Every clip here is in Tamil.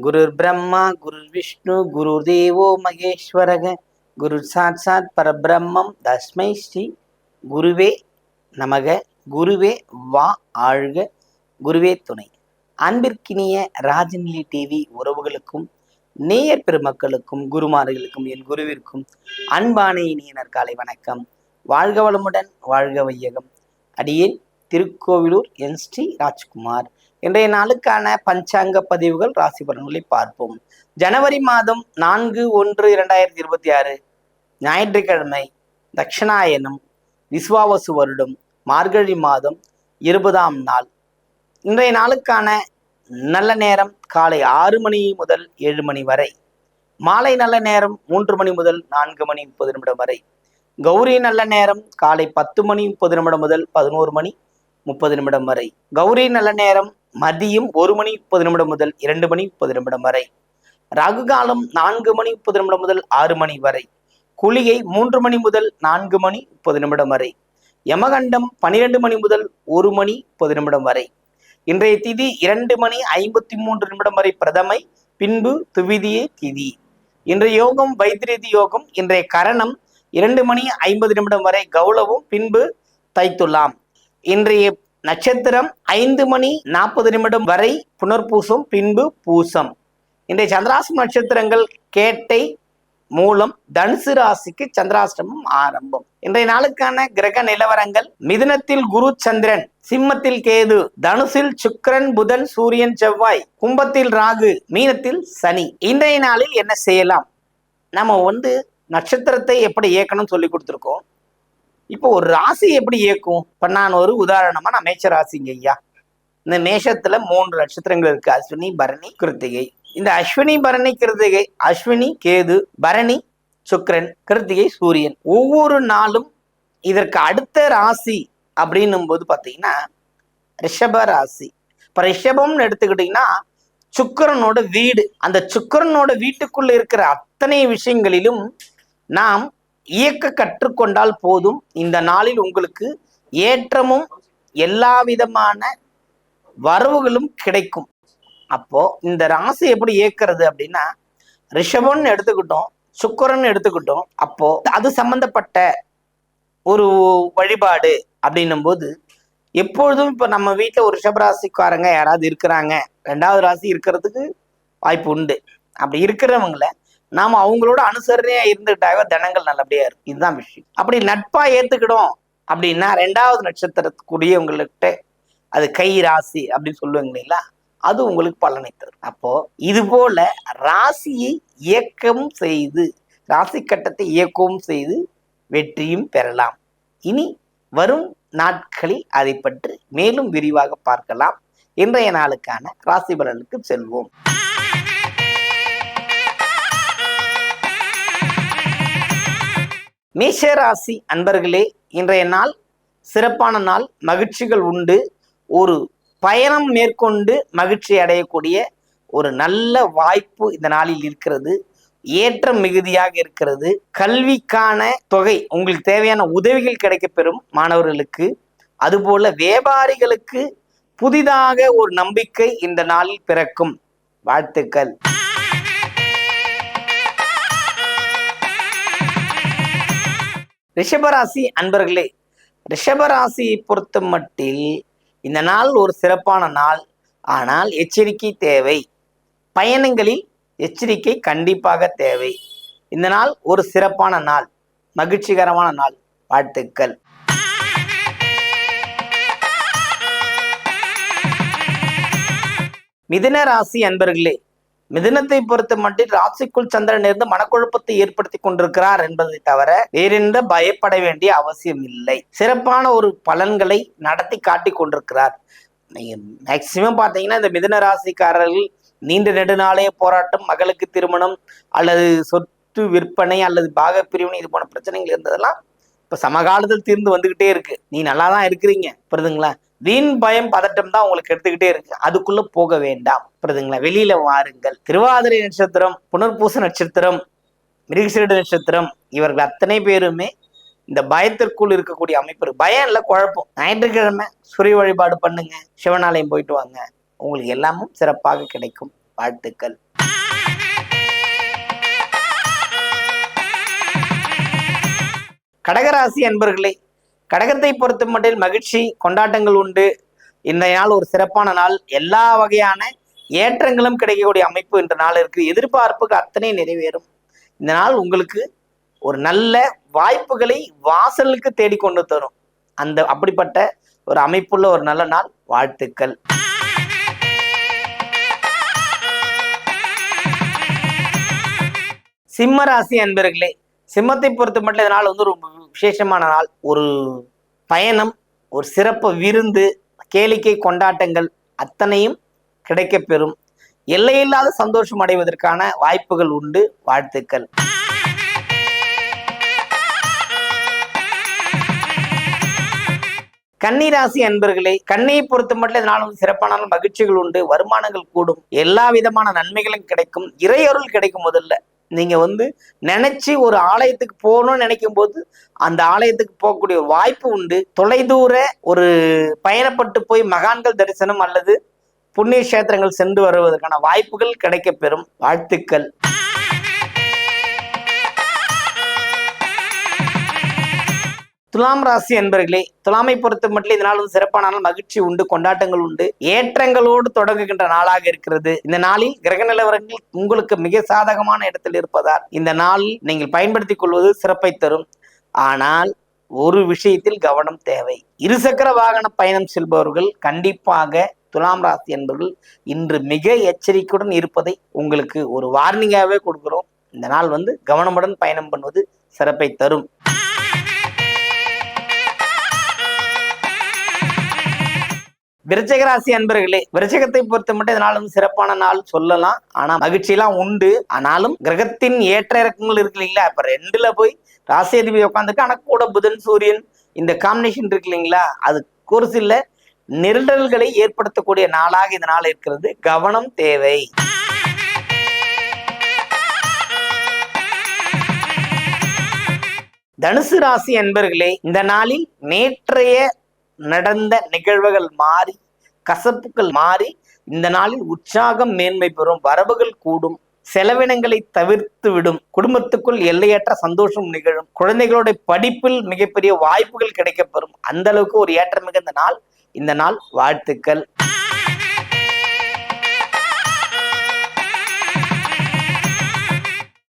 குருர் பிரம்மா குருர் விஷ்ணு குரு தேவோ மகேஸ்வரக குரு சாட்சாத் பரபிரம்மம் தஸ்மை ஸ்ரீ குருவே நமக குருவே வா ஆழ்க குருவே துணை. அன்பிற்கினிய ராஜநிலை டிவி உறவுகளுக்கும் நேயர் பெருமக்களுக்கும் குருமார்களுக்கும் என் குருவிற்கும் அன்பான இனிய நற்காலை வணக்கம். வாழ்க வளமுடன் வாழ்க வையகம். அடியேன் திருக்கோவிலூர் என் ஸ்ரீ ராஜ்குமார். இன்றைய நாளுக்கான பஞ்சாங்க பதிவுகள் ராசி பலன்களை பார்ப்போம். ஜனவரி மாதம் நான்கு ஒன்று இரண்டாயிரத்தி இருபத்தி ஆறு ஞாயிற்றுக்கிழமை தட்சிணாயனம் விஸ்வாவசு வருடம் மார்கழி மாதம் இருபதாம் நாள். இன்றைய நாளுக்கான நல்ல நேரம் காலை ஆறு மணி முதல் ஏழு மணி வரை. மாலை நல்ல நேரம் மூன்று மணி முதல் நான்கு மணி முப்பது நிமிடம் வரை. கௌரி நல்ல நேரம் காலை பத்து மணி முப்பது நிமிடம் முதல் பதினோரு மணி முப்பது நிமிடம் வரை. கௌரி நல்ல நேரம் மதியம் ஒரு மணி முப்பது நிமிடம் முதல் இரண்டு மணி முப்பது நிமிடம் வரை. ராகு காலம் நான்கு மணி முப்பது நிமிடம் முதல் ஆறு மணி வரை. குளிகை மூன்று மணி முதல் நான்கு மணி முப்பது நிமிடம் வரை. யமகண்டம் பனிரெண்டு மணி முதல் ஒரு மணி முப்பது நிமிடம் வரை. இன்றைய திதி இரண்டு மணி ஐம்பத்தி மூன்று நிமிடம் வரை பிரதமை பின்பு துவிதியே திதி. இன்றைய யோகம் வைத்திரதி யோகம் இன்றைய கரணம் இரண்டு மணி ஐம்பது நிமிடம் வரை கௌளவும் பின்பு தைத்துலாம் இன்றைய நட்சத்திரம் ஐந்து மணி நாற்பது நிமிடம் வரை புனர்பூசம் பின்பு பூசம். இன்றைய சந்திராசிரம நட்சத்திரங்கள் கேட்டை மூலம் தனுசு ராசிக்கு சந்திராஷ்டமம் ஆரம்பம். இன்றைய நாளுக்கான கிரக நிலவரங்கள் மிதுனத்தில் குரு சந்திரன் சிம்மத்தில் கேது தனுசில் சுக்கரன் புதன் சூரியன் செவ்வாய் கும்பத்தில் ராகு மீனத்தில் சனி. இன்றைய நாளில் என்ன செய்யலாம்? நம்ம வந்து நட்சத்திரத்தை எப்படி இயக்கணும்னு சொல்லி கொடுத்துருக்கோம். இப்போ ஒரு ராசி எப்படி இயக்கும்? இப்ப நான் ஒரு உதாரணமா நான் மேஷ ராசிங்க ஐயா. இந்த மேஷத்துல மூன்று நட்சத்திரங்கள் இருக்கு. அஸ்வினி பரணி கிருத்திகை. இந்த அஸ்வினி பரணி கிருத்திகை அஸ்வினி கேது பரணி சுக்ரன் கிருத்திகை சூரியன். ஒவ்வொரு நாளும் இதற்கு அடுத்த ராசி அப்படின்னும் போது பாத்தீங்கன்னா ரிஷப ராசி. இப்போ ரிஷபம்னு எடுத்துக்கிட்டீங்கன்னா சுக்கரனோட வீடு. அந்த சுக்கிரனோட வீட்டுக்குள்ள இருக்கிற அத்தனை விஷயங்களிலும் நாம் இயக்க கற்றுக்கொண்டால் போதும். இந்த நாளில் உங்களுக்கு ஏற்றமும் எல்லா விதமான வரவுகளும் கிடைக்கும். அப்போ இந்த ராசி எப்படி இயக்கிறது அப்படின்னா ரிஷபம்னு எடுத்துக்கிட்டோம் சுக்கரன் எடுத்துக்கிட்டோம் அப்போ அது சம்பந்தப்பட்ட ஒரு வழிபாடு அப்படின்னும் போது எப்பொழுதும் இப்போ நம்ம வீட்டில் ஒரு ரிஷபராசிக்காரங்க யாராவது இருக்கிறாங்க. ரெண்டாவது ராசி இருக்கிறதுக்கு வாய்ப்பு உண்டு. அப்படி இருக்கிறவங்கள நாம அவங்களோட அனுசரணையா இருந்துட்டாக தனங்கள் நல்லபடியா இருக்கு. இதுதான் விஷயம். அப்படி நட்பா ஏத்துக்கிடும் அப்படின்னா ரெண்டாவது நட்சத்திரத்துக்குரியவங்கள்ட்ட அது கை ராசி அப்படின்னு சொல்லுவாங்க இல்லைங்களா? அது உங்களுக்கு பலனை தரும். அப்போ இது போல ராசியை இயக்கம் செய்து ராசி கட்டத்தை இயக்கவும் செய்து வெற்றியும் பெறலாம். இனி வரும் நாட்களில் அதை பற்றி மேலும் விரிவாக பார்க்கலாம். இன்றைய நாளுக்கான ராசி பலனுக்கு செல்வோம். மேஷராசி அன்பர்களே இன்றைய நாள் சிறப்பான நாள். மகிழ்ச்சிகள் உண்டு. ஒரு பயணம் மேற்கொண்டு மகிழ்ச்சி அடையக்கூடிய ஒரு நல்ல வாய்ப்பு இந்த நாளில் இருக்கிறது. ஏற்றம் மிகுதியாக இருக்கிறது. கல்விக்கான தொகை உங்களுக்கு தேவையான உதவிகள் கிடைக்கப்பெறும் மாணவர்களுக்கு. அதுபோல வியாபாரிகளுக்கு புதிதாக ஒரு நம்பிக்கை இந்த நாளில் பிறக்கும். வாழ்த்துக்கள். ரிஷபராசி அன்பர்களே ரிஷபராசியை பொறுத்த மட்டில் இந்த நாள் ஒரு சிறப்பான நாள். ஆனால் எச்சரிக்கை தேவை. பயணங்களில் எச்சரிக்கை கண்டிப்பாக தேவை. இந்த நாள் ஒரு சிறப்பான நாள். மகிழ்ச்சிகரமான நாள். வாழ்த்துக்கள். மிதுன ராசி அன்பர்களே மிதனத்தை பொறுத்த மட்டும் ராசிக்குள் சந்திரன் இருந்து மனக்குழப்பத்தை ஏற்படுத்தி கொண்டிருக்கிறார் என்பதை தவிர வேறெந்த பயப்பட வேண்டிய அவசியம் இல்லை. சிறப்பான ஒரு பலன்களை நடத்தி காட்டி கொண்டிருக்கிறார். நீங்க மேக்சிமம் பாத்தீங்கன்னா இந்த மிதன ராசிக்காரர்கள் நீண்ட நெடுநாளைய போராட்டம் மகளுக்கு திருமணம் அல்லது சொத்து விற்பனை அல்லது பாக பிரிவினை இது போன பிரச்சனைகள் இருந்ததெல்லாம் இப்ப சமகாலத்தில் தீர்ந்து வந்துகிட்டே இருக்கு. நீ நல்லா தான் இருக்கிறீங்க புரியுதுங்களா வீண் பயம் பதட்டம் தான் உங்களுக்கு எடுத்துக்கிட்டே இருக்கு. அதுக்குள்ள போக வேண்டாம். புரியுதுங்களா? வெளியில வாருங்கள். திருவாதிரை நட்சத்திரம் புனர்பூச நட்சத்திரம் மிருகசீடு நட்சத்திரம் இவர்கள் அத்தனை பேருமே இந்த பயத்திற்குள் இருக்கக்கூடிய அமைப்பு இருக்கு. பயம் இல்லை குழப்பம். ஞாயிற்றுக்கிழமை சூரிய வழிபாடு பண்ணுங்க. சிவனாலயம் போயிட்டு வாங்க. உங்களுக்கு எல்லாமும் சிறப்பாக கிடைக்கும். வாழ்த்துக்கள். கடகராசி அன்பர்களே கடகத்தை பொறுத்த மட்டில் மகிழ்ச்சி கொண்டாட்டங்கள் உண்டு. இந்த நாள் ஒரு சிறப்பான நாள். எல்லா வகையான ஏற்றங்களும் கிடைக்கக்கூடிய அமைப்பு என்ற நாள் இருக்கு எதிர்பார்ப்புக்கு அத்தனை நிறைவேறும். இந்த நாள் உங்களுக்கு ஒரு நல்ல வாய்ப்புகளை வாசலுக்கு தேடிக்கொண்டு தரும். அந்த அப்படிப்பட்ட ஒரு அமைப்புள்ள ஒரு நல்ல நாள். வாழ்த்துக்கள். சிம்ம ராசி அன்பர்களே சிம்மத்தை பொறுத்த மட்டும் இதனால் வந்து ரொம்ப விசேஷமான நாள். ஒரு பயணம் ஒரு சிறப்பு விருந்து கேளிக்கை கொண்டாட்டங்கள் அத்தனையும் கிடைக்கப்பெறும். எல்லையில்லாத சந்தோஷம் அடைவதற்கான வாய்ப்புகள் உண்டு. வாழ்த்துக்கள். கன்னிராசி அன்பர்களே கண்ணியை பொறுத்த மட்டும் இந்த சிறப்பான மகிழ்ச்சிகள் உண்டு. வருமானங்கள் கூடும். எல்லா விதமான நன்மைகளும் கிடைக்கும். இறையருள் கிடைக்கும் முதல்ல. நீங்க வந்து நினைச்சு ஒரு ஆலயத்துக்கு போகணும்னு நினைக்கும் போது அந்த ஆலயத்துக்கு போகக்கூடிய ஒரு வாய்ப்பு உண்டு. தொலைதூர ஒரு பயணப்பட்டு போய் மகான்கள் தரிசனம் அல்லது புண்ணிய கஷேத்திரங்கள் சென்று வருவதற்கான வாய்ப்புகள் கிடைக்கப்பெறும். வாழ்த்துக்கள். துலாம் ராசி என்பர்களே துலாமை பொறுத்த மட்டும் இந்த நாள் வந்து சிறப்பான நாள். மகிழ்ச்சி உண்டு கொண்டாட்டங்கள் உண்டு. ஏற்றங்களோடு தொடங்குகின்ற நாளாக இருக்கிறது. இந்த நாளில் கிரக நிலவரங்கள் உங்களுக்கு மிக சாதகமான இடத்தில் இருப்பதால் இந்த நாளில் நீங்கள் பயன்படுத்திக் கொள்வது சிறப்பை தரும். ஆனால் ஒரு விஷயத்தில் கவனம் தேவை. இருசக்கர வாகன பயணம் செல்பவர்கள் கண்டிப்பாக துலாம் ராசி என்பவர்கள் இன்று மிக எச்சரிக்கையுடன் இருப்பதை உங்களுக்கு ஒரு வார்னிங்காகவே கொடுக்கிறோம். இந்த நாள் வந்து கவனமுடன் பயணம் பண்ணுவது சிறப்பை தரும். விருச்சக ராசி அன்பர்களே விருச்சகத்தை பொறுத்த மட்டும் இதனாலும் சிறப்பான நாள் சொல்லலாம். ஆனா மகிழ்ச்சியெல்லாம் உண்டு. ஆனாலும் கிரகத்தின் ஏற்ற இறக்கங்கள் இருக்கு இல்லைங்களா? இப்ப ரெண்டுல போய் ராசி அதிபதி உட்காந்துருக்கு ஆனா கூட புதன் சூரியன் இந்த காம்பினேஷன் இருக்கு இல்லைங்களா? அது ஒரு சில நெருடல்களை ஏற்படுத்தக்கூடிய நாளாக இந்த நாள் இருக்கிறது. கவனம் தேவை. தனுசு ராசி அன்பர்களே இந்த நாளில் நேற்றைய நடந்த நிகழ்வுகள் மாறி கசப்புகள் மாறி இந்த நாளில் உற்சாகம் மேன்மை பெறும் வரவுகள் கூடும் செலவினங்களை தவிர்த்து விடும் குடும்பத்துக்குள் எல்லையற்ற சந்தோஷம் நிகழும் குழந்தைகளுடைய படிப்பில் மிகப்பெரிய வாய்ப்புகள் கிடைக்கப்பெறும். அந்த அளவுக்கு ஒரு ஏற்றம் மிகுந்த நாள். இந்த நாள் வாழ்த்துக்கள்.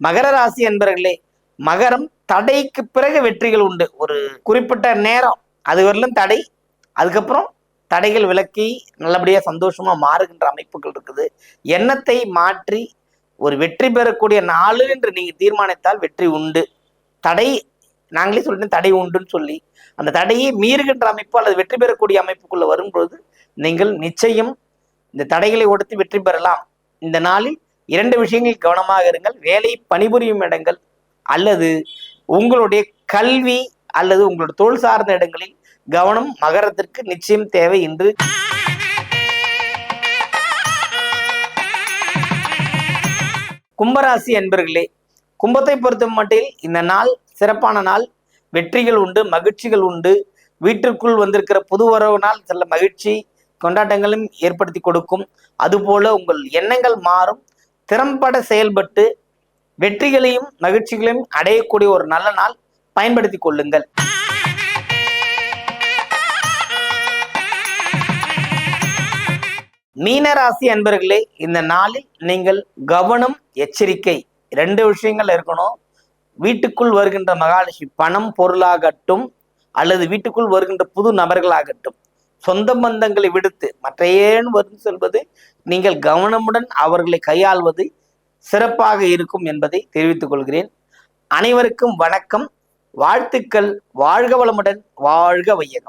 மகர ராசி என்பர்களே மகரம் தடைக்கு பிறகு வெற்றிகள் உண்டு. ஒரு குறிப்பிட்ட நேரம் அது வரலும் தடை. அதுக்கப்புறம் தடைகள் விலக்கி நல்லபடியாக சந்தோஷமாக மாறுகின்ற அமைப்புகள் இருக்குது. எண்ணத்தை மாற்றி ஒரு வெற்றி பெறக்கூடிய நாள் என்று நீங்கள் தீர்மானித்தால் வெற்றி உண்டு. தடை நாங்களே சொல்லிட்டு தடை உண்டுன்னு சொல்லி அந்த தடையை மீறுகின்ற அமைப்பு அல்லது வெற்றி பெறக்கூடிய அமைப்புக்குள்ளே வரும்பொழுது நீங்கள் நிச்சயம் இந்த தடைகளை ஒடுத்து வெற்றி பெறலாம். இந்த நாளில் இரண்டு விஷயங்கள் கவனமாக இருங்கள். வேலை பணிபுரியும் இடங்கள் அல்லது உங்களுடைய கல்வி அல்லது உங்களுடைய தொழில் சார்ந்த இடங்களில் கவனம் மகரத்திற்கு நிச்சயம் தேவை என்று கும்பராசி அன்பர்களே கும்பத்தை பொறுத்த மட்டில் இந்த நாள் சிறப்பான நாள். வெற்றிகள் உண்டு மகிழ்ச்சிகள் உண்டு. வீட்டிற்குள் வந்திருக்கிற புது உறவுனால் சில மகிழ்ச்சி கொண்டாட்டங்களும் ஏற்படுத்தி கொடுக்கும். அதுபோல உங்கள் எண்ணங்கள் மாறும். திறம்பட செயல்பட்டு வெற்றிகளையும் மகிழ்ச்சிகளையும் அடையக்கூடிய ஒரு நல்ல நாள் பயன்படுத்தி கொள்ளுங்கள். மீனராசி அன்பர்களே இந்த நாளில் நீங்கள் கவனம் எச்சரிக்கை ரெண்டு விஷயங்கள் இருக்கணும். வீட்டுக்குள் வருகின்ற மகாலட்சுமி பணம் பொருளாகட்டும் அல்லது வீட்டுக்குள் வருகின்ற புது நபர்களாகட்டும். சொந்த பந்தங்களை விடுத்து மற்ற ஏன் வரும் சொல்வது? நீங்கள் கவனமுடன் அவர்களை கையாள்வது சிறப்பாக இருக்கும் என்பதை தெரிவித்துக் கொள்கிறேன். அனைவருக்கும் வணக்கம். வாழ்த்துக்கள். வாழ்க வளமுடன். வாழ்க வையகம்.